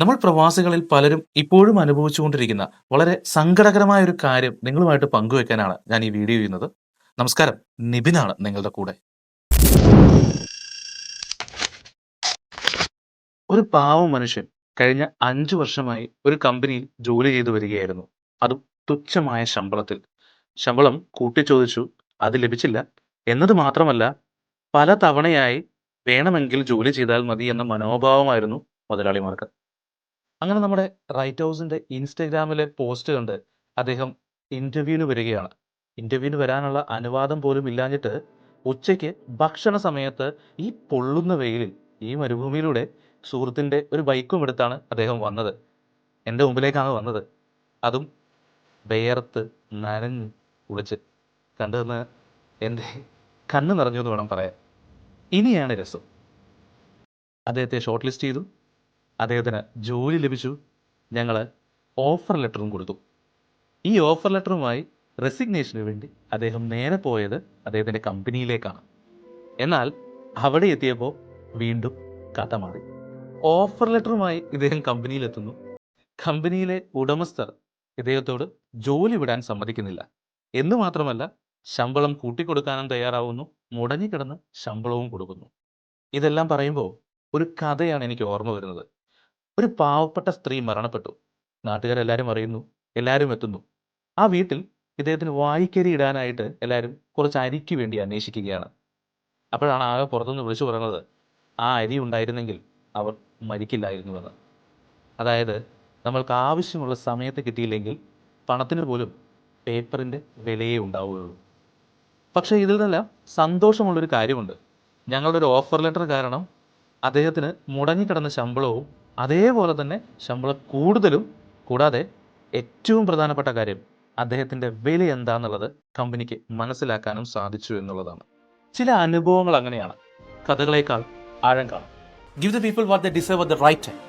നമ്മൾ പ്രവാസികളിൽ പലരും ഇപ്പോഴും അനുഭവിച്ചുകൊണ്ടിരിക്കുന്ന വളരെ സങ്കടകരമായ ഒരു കാര്യം നിങ്ങളുമായിട്ട് പങ്കുവെക്കാനാണ് ഞാൻ ഈ വീഡിയോ ചെയ്യുന്നത്. നമസ്കാരം. നിബിനാണ് നിങ്ങളുടെ കൂടെ. ഒരു പാവം മനുഷ്യൻ കഴിഞ്ഞ അഞ്ചു വർഷമായി ഒരു കമ്പനിയിൽ ജോലി ചെയ്തു വരികയായിരുന്നു. അതും തുച്ഛമായ ശമ്പളത്തിൽ. ശമ്പളം കൂട്ടിച്ചോദിച്ചു. അത് ലഭിച്ചില്ല. എന്നത് മാത്രമല്ല പല തവണയായി വേണമെങ്കിൽ ജോലി ചെയ്താൽ മതി എന്ന മനോഭാവമായിരുന്നു മുതലാളിമാർക്ക്. അങ്ങനെ നമ്മുടെ റൈറ്റ് ഹൗസിന്റെ ഇൻസ്റ്റഗ്രാമിലെ പോസ്റ്റ് കണ്ട് അദ്ദേഹം ഇന്റർവ്യൂവിന് വരികയാണ്. ഇന്റർവ്യൂവിന് വരാനുള്ള അനുവാദം പോലും ഇല്ലാഞ്ഞിട്ട് ഉച്ചയ്ക്ക് ഭക്ഷണ സമയത്ത് ഈ പൊള്ളുന്ന വെയിലിൽ ഈ മരുഭൂമിയിലൂടെ സുഹൃത്തിന്റെ ഒരു ബൈക്കും എടുത്താണ് അദ്ദേഹം വന്നത്. എന്റെ മുമ്പിലേക്കാണ് വന്നത്. അതും വേർത്ത് നനഞ്ഞ് കുളിച്ച്. കണ്ടുവന്ന് എന്റെ കണ്ണ് നിറഞ്ഞു എന്ന് വേണം പറയാൻ. ഇനിയാണ് രസം. അദ്ദേഹത്തെ ഷോർട്ട് ലിസ്റ്റ് ചെയ്തു. അദ്ദേഹത്തിന് ജോലി ലഭിച്ചു. ഞങ്ങൾ ഓഫർ ലെറ്ററും കൊടുത്തു. ഈ ഓഫർ ലെറ്ററുമായി റെസിഗ്നേഷന് വേണ്ടി അദ്ദേഹം നേരെ പോയത് അദ്ദേഹത്തിന്റെ കമ്പനിയിലേക്കാണ് എന്നാൽ അവിടെ എത്തിയപ്പോൾ വീണ്ടും കഥ മാറി. ഓഫർ ലെറ്ററുമായി ഇദ്ദേഹം കമ്പനിയിലെത്തുന്നു കമ്പനിയിലെ ഉടമസ്ഥർ ഇദ്ദേഹത്തോട് ജോലി വിടാൻ സമ്മതിക്കുന്നില്ല. എന്ന് മാത്രമല്ല ശമ്പളം കൂട്ടിക്കൊടുക്കാനും തയ്യാറാവുന്നു. മുടങ്ങിക്കിടന്ന് ശമ്പളവും കൊടുക്കുന്നു. ഇതെല്ലാം പറയുമ്പോൾ ഒരു കഥയാണ് എനിക്ക് ഓർമ്മ വരുന്നത്. ഒരു പാവപ്പെട്ട സ്ത്രീ മരണപ്പെട്ടു. നാട്ടുകാരെല്ലാവരും അറിയുന്നു എല്ലാവരും എത്തുന്നു. ആ വീട്ടിൽ ഇദ്ദേഹത്തിന് വായിക്കരി ഇടാനായിട്ട് എല്ലാവരും കുറച്ച് അരിക്ക് വേണ്ടി അന്വേഷിക്കുകയാണ്. അപ്പോഴാണ് ആകെ പുറത്തുനിന്ന് വിളിച്ചു പറയുന്നത് ആ അരി ഉണ്ടായിരുന്നെങ്കിൽ അവർ മരിക്കില്ലായിരുന്നുവെന്ന്. അതായത് നമ്മൾക്ക് ആവശ്യമുള്ള സമയത്ത് കിട്ടിയില്ലെങ്കിൽ പണത്തിന് പോലും പേപ്പറിന്റെ വിലയേ ഉണ്ടാവുകയുള്ളൂ. പക്ഷേ ഇതിൽ നിന്നെല്ലാം സന്തോഷമുള്ളൊരു കാര്യമുണ്ട്. ഞങ്ങളുടെ ഒരു ഓഫർ ലെറ്റർ കാരണം അദ്ദേഹത്തിന് മുടങ്ങിക്കിടന്ന ശമ്പളവും അതേപോലെ തന്നെ ശമ്പളം കൂടുതലും കൂടാതെ ഏറ്റവും പ്രധാനപ്പെട്ട കാര്യം അദ്ദേഹത്തിന്റെ വില എന്താണെന്നുള്ളത് കമ്പനിക്ക് മനസ്സിലാക്കാനും സാധിച്ചു എന്നുള്ളതാണ്. ചില അനുഭവങ്ങൾ അങ്ങനെയാണ്. കഥകളേക്കാൾ ആഴം കാണും. Give the people what the deserve the right time.